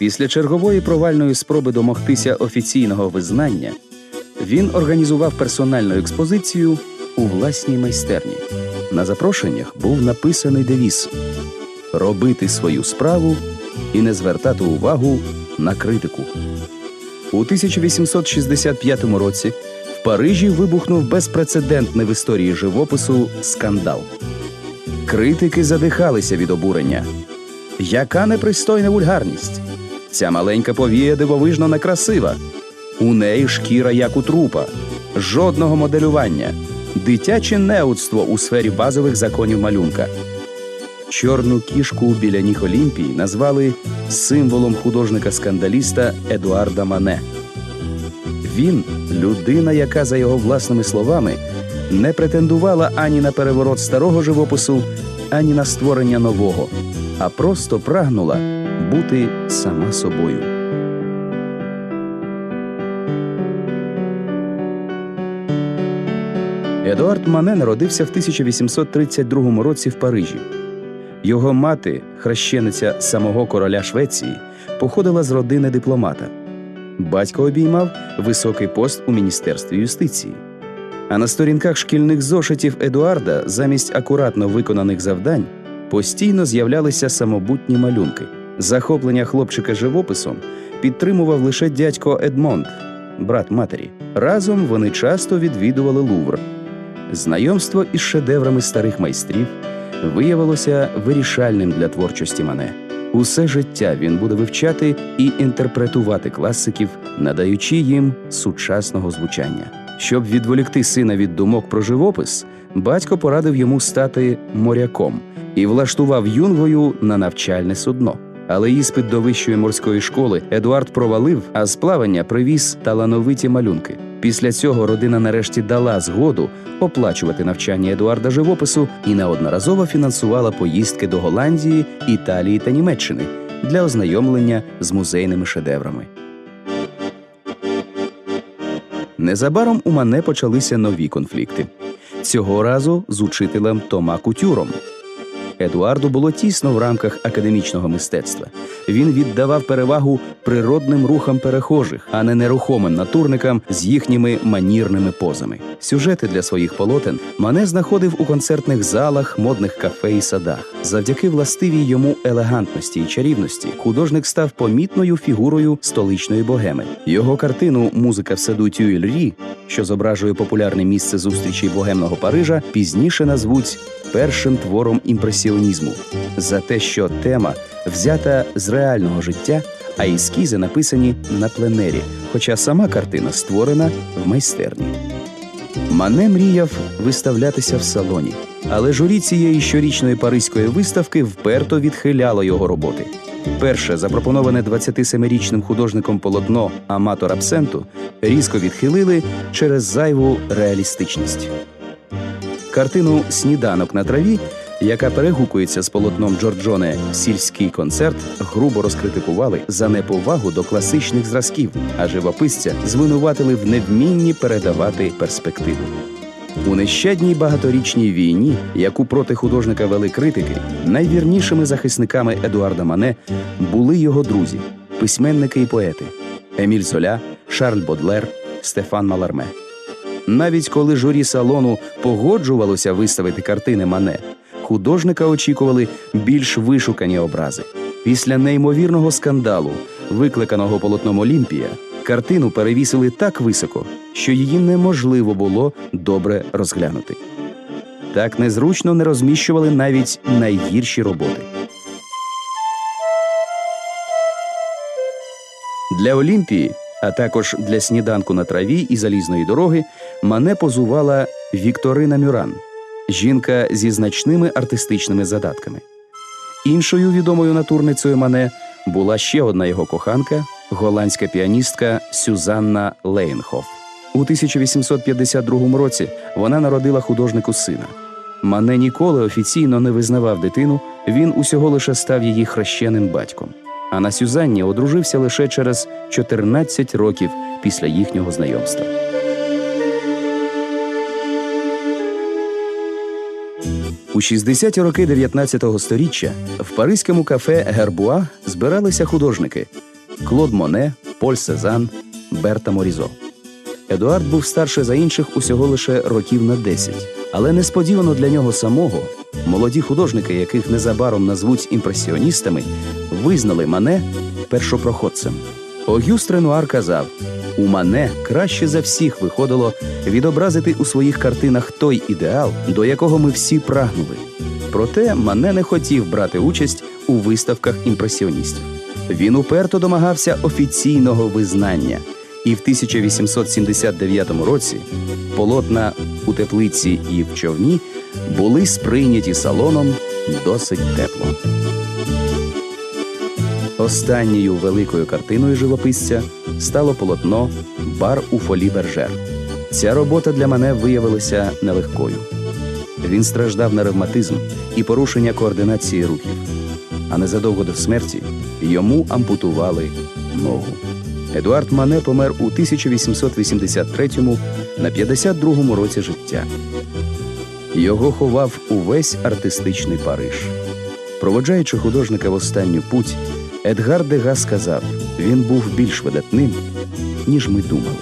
Після чергової провальної спроби домогтися офіційного визнання він організував персональну експозицію у власній майстерні. На запрошеннях був написаний девіз робити свою справу і не звертати увагу на критику. У 1865 році в Парижі вибухнув безпрецедентний в історії живопису скандал. Критики задихалися від обурення. Яка непристойна вульгарність! Ця маленька повія дивовижно некрасива. У неї шкіра як у трупа, жодного моделювання, дитяче неудство у сфері базових законів малюнка. Чорну кішку біля ніг Олімпії назвали символом художника-скандаліста Едуарда Мане. Він людина, яка, за його власними словами, не претендувала ані на переворот старого живопису, ані на створення нового, а просто прагнула бути сама собою. Едуард Мане народився в 1832 році в Парижі. Його мати, хрещениця самого короля Швеції, походила з родини дипломата. Батько обіймав високий пост у міністерстві юстиції. А на сторінках шкільних зошитів Едуарда замість акуратно виконаних завдань постійно з'являлися самобутні малюнки. Захоплення хлопчика живописом підтримував лише дядько Едмонд, брат матері. Разом вони часто відвідували Лувр. Знайомство із шедеврами старих майстрів виявилося вирішальним для творчості Мане. Усе життя він буде вивчати і інтерпретувати класиків, надаючи їм сучасного звучання. Щоб відволікти сина від думок про живопис, батько порадив йому стати моряком і влаштував юнгою на навчальне судно. Але іспит до вищої морської школи Едуард провалив, а з плавання привіз талановиті малюнки. Після цього родина нарешті дала згоду оплачувати навчання Едуарда живопису і неодноразово фінансувала поїздки до Голландії, Італії та Німеччини для ознайомлення з музейними шедеврами. Незабаром у Мане почалися нові конфлікти. Цього разу з учителем Тома Кутюром. Едуарду було тісно в рамках академічного мистецтва. Він віддавав перевагу природним рухам перехожих, а не нерухомим натурникам з їхніми манірними позами. Сюжети для своїх полотен Мане знаходив у концертних залах, модних кафе і садах. Завдяки властивій йому елегантності і чарівності художник став помітною фігурою столичної богеми. Його картину Музика в саду Тюільрі, що зображує популярне місце зустрічі богемного Парижа, пізніше назвуть першим твором імпресіонізму за те, що тема взята з реального життя, а ескізи написані на пленері, хоча сама картина створена в майстерні. Мане мріяв виставлятися в салоні, але журі цієї щорічної паризької виставки вперто відхиляло його роботи. Перше запропоноване 27-річним художником полотно Аматор Абсенту різко відхилили через зайву реалістичність. Картину Сніданок на траві, яка перегукується з полотном Джорджоне Сільський концерт, грубо розкритикували за неповагу до класичних зразків, а живописця звинуватили в невмінні передавати перспективу. У нещадній багаторічній війні, яку проти художника вели критики, найвірнішими захисниками Едуарда Мане були його друзі, письменники і поети Еміль Золя, Шарль Бодлер, Стефан Маларме. Навіть коли журі салону погоджувалося виставити картини Мане, художника очікували більш вишукані образи. Після неймовірного скандалу, викликаного полотном Олімпія, картину перевісили так високо, що її неможливо було добре розглянути. Так незручно не розміщували навіть найгірші роботи. Для Олімпії, а також для сніданку на траві і залізної дороги, Мане позувала Вікторина Мюран, жінка зі значними артистичними задатками. Іншою відомою натурницею Мане була ще одна його коханка, голландська піаністка Сюзанна Лейнхоф. У 1852 році вона народила художнику сина. Мане ніколи офіційно не визнавав дитину, він усього лише став її хрещеним батьком. А на Сюзанні одружився лише через 14 років після їхнього знайомства. У 60-ті роки 19-го сторіччя в паризькому кафе Гербуа збиралися художники Клод Моне, Поль Сезан, Берта Морізо. Едуард був старше за інших усього лише років на 10. Але несподівано для нього самого молоді художники, яких незабаром назвуть імпресіоністами, визнали Мане першопроходцем. Огюст Ренуар казав: у Мане краще за всіх виходило відобразити у своїх картинах той ідеал, до якого ми всі прагнули. Проте Мане не хотів брати участь у виставках імпресіоністів. Він уперто домагався офіційного визнання, і в 1879 році полотна у теплиці і в човні були сприйняті салоном досить тепло. Останньою великою картиною живописця стало полотно Бар у фолі Бержер. Ця робота для мене виявилася нелегкою. Він страждав на ревматизм і порушення координації рухів. А незадовго до смерті йому ампутували ногу. Едуард Мане помер у 1883-му на 52-му році життя. Його ховав увесь артистичний Париж. Проводжаючи художника в останню путь, Едгар Дега сказав: він був більш видатним, ніж ми думали.